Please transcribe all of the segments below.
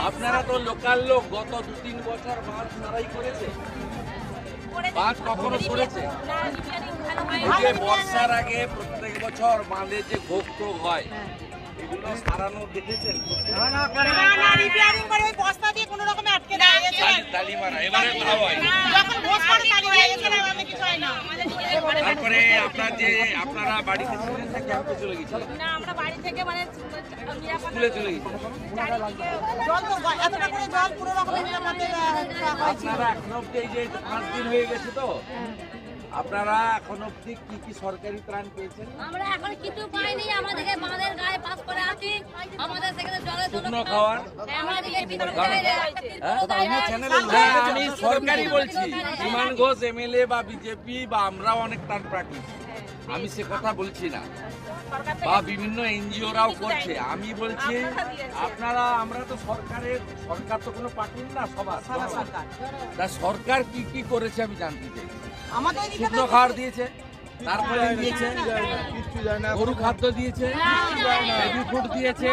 আপনারা তো লোকাল লোক গত দু তিন বছর বাঁধ মারাই করেছে। বাঁধ কখনো করেছে? যে বর্ষার আগে প্রত্যেক বছর বাঁধে যে ভোগ টোগ হয় এগুলো সারানো দেখেছেন? এবারে হয়। যখন ভোজ করে কিছু হয় না। তারপরে আপনার যে আপনারা বাড়ি থেকে ক্যাম্পে চলে গেছিলেন না আমরা বাড়ি থেকে মানে স্কুলে চলে গেছিলেন চারিদিকে জল তো এতটা করে জল পুরো রকমের নিরাপদে হয়েছিল। আপনারা এখন অব্দি এই যে পাঁচ দিন হয়ে গেছে তো আপনারা এখন অব্দি কি কি সরকারি ত্রাণ পেয়েছেন? আমরা এখন কিছু পাইনি আমাদেরকে বাঁধের গায়ে পাস করে আছি। আমাদের সেখানে জলের জন্য শুকনো খাওয়ার? হ্যাঁ? হ্যাঁ, আমি সরকারি বলছি বিমান ঘোষ এমএলএ বা বিজেপি বা আমরা অনেক ত্রাণ প্রার্থী। আমি সে কথা বলছি না। বা বিভিন্ন এনজিওরাও করছে আমি বলছি আপনারা আমরা তো সরকারের সরকার তো কোনো পার্টির না সবার সরকার তা সরকার কি কি করেছে আমি জানতে চাই আমাদের এদিকে শুকনো খাবার দিয়েছে তারপরে দিয়েছে গরু খাদ্য দিয়েছে বেবি ফুড দিয়েছে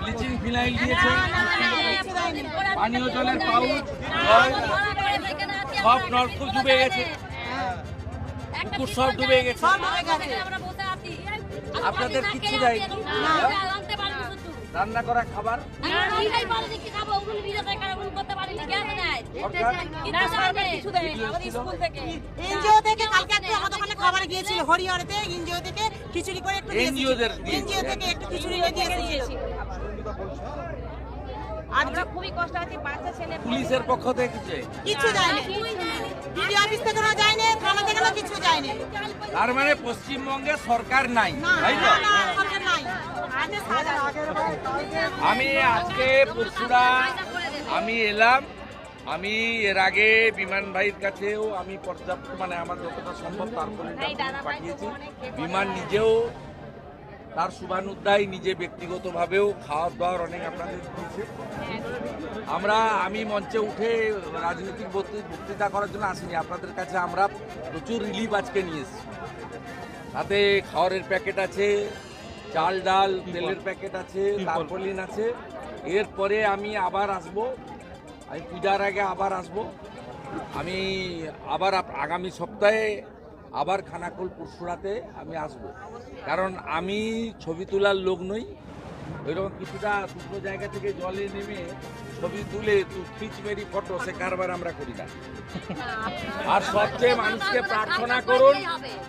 ব্লিচিং ফিনাইল দিয়েছে পানীয় জলের পাউচ সব নলকূপ ডুবে গেছে পুকুর সব ডুবে গেছে আপনাদের কিচ্ছু পারিনি শুধু। রান্না করা খাবার? কিছু এনজিও থেকে কালকে একটু আমাদের খাবার গিয়েছিল? হরিহরতে এনজিও থেকে খিচুড়ি করে একটু NGO দের দিয়েছে। এনজিও থেকে একটু খিচুড়ি নিয়ে দিয়েছিল। আমরা খুবই কষ্ট আছি বাচ্চা ছেলে পুলিশের পক্ষ থেকে কিছু কিছু যায়নি। অফিস থেকে কিছু যায়নি। তার মানে পশ্চিমবঙ্গে সরকার নাই তাই তো? আমি আজকে পরশুরা আমি এলাম আমি এর আগে বিমান ভাইয়ের কাছেও আমি পর্যাপ্ত মানে আমার যতটা সম্ভব তারপরে পাঠিয়েছি। বিমান নিজেও তার শুভানুদ্দায় নিজে ব্যক্তিগতভাবেও খাওয়া দাওয়ার অনেক আপনাদের দিয়েছে। আমরা আমি মঞ্চে উঠে রাজনৈতিক বক্তৃ- বক্তৃতা করার জন্য আসিনি। আপনাদের কাছে আমরা প্রচুর রিলিফ আজকে নিয়ে এসেছি। তাতে খাওয়ারের প্যাকেট আছে চাল ডাল তেলের প্যাকেট আছে তারপলিন আছে। এরপরে আমি আবার আসব আমি পূজার আগে আবার আসব। আমি আবার আগামী সপ্তাহে আবার খানাকুল পরশুরাতে আমি আসব। কারণ আমি ছবি তোলার লোক নই ওইরকম কিছুটা দুটো জায়গা থেকে জলে নেমে ছবি তুলে পিচ মেরি ফটো সে কারবার আমরা করি না। আর সবচেয়ে মানুষকে প্রার্থনা করুন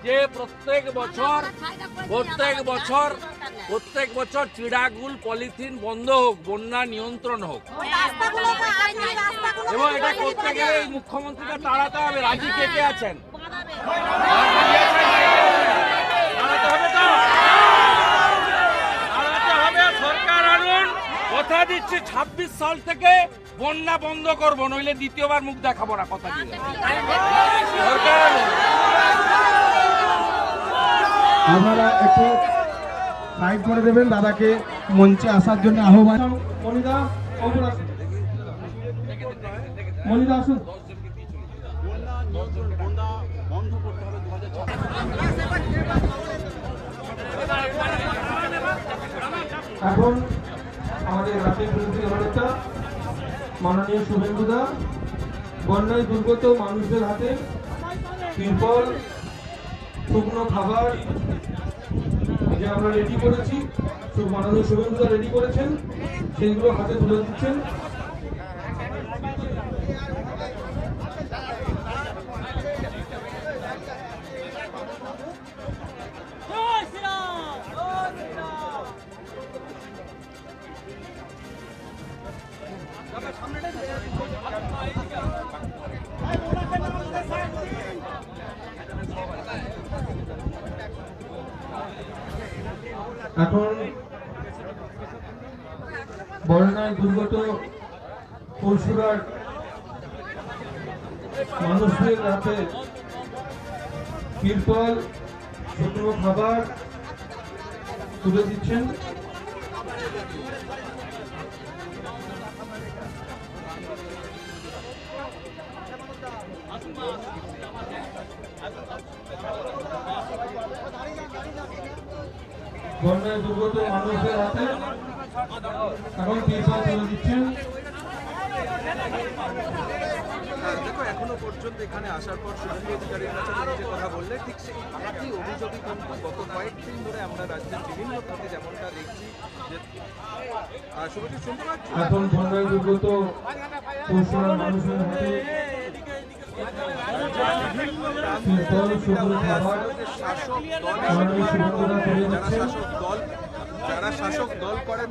যে প্রত্যেক বছর প্রত্যেক বছর প্রত্যেক বছর চিড়াগুল, পলিথিন বন্ধ হোক, বন্যা নিয়ন্ত্রণ হোক। এবং এটা করতে গেলে মুখ্যমন্ত্রীকে তাড়াতে হবে। রাজি কে কে আছেন তাড়াতে হবে তো তাড়াতে হবে সরকার আনুন কথা দিচ্ছি, ছাব্বিশ সাল থেকে বন্যা বন্ধ করব, নইলে দ্বিতীয়বার মুখ দেখাবো না কথা দিয়ে। আপনারা একটু সাইড করে দেবেন, দাদাকে মঞ্চে আসার জন্য আহ্বান। এখন আমাদের রাজ্যের মন্ত্রী অনেকটা মাননীয় শুভেন্দুদা বন্যায় দুর্গত মানুষদের হাতে তিরপল, শুকনো খাবার। যে আমরা রেডি করেছি মাননীয় শুভেন্দুদা রেডি করেছেন, সেইগুলো হাতে তুলে দিচ্ছেন। এখন বন্যায় দুর্গত পরশুরার মানুষদের হাতে তিরপল শুকনো খাবার তুলে দিচ্ছেন। বন্যায় দুর্গত মানুষদের হাতে এখন তুলে দিচ্ছেন। দেখো এখনও পর্যন্ত এখানে আসার পর শুভেন্দু অধিকারীর কাছে যে কথা বললে ঠিক সেই একই অভিযোগই কিন্তু গত কয়েকদিন ধরে আমরা রাজ্যের বিভিন্ন খাতে যেমনটা দেখছি যে শুনতে পাচ্ছি? এখন বন্যায় মানুষের হাতে শাসক দল যারা শাসক দল করেন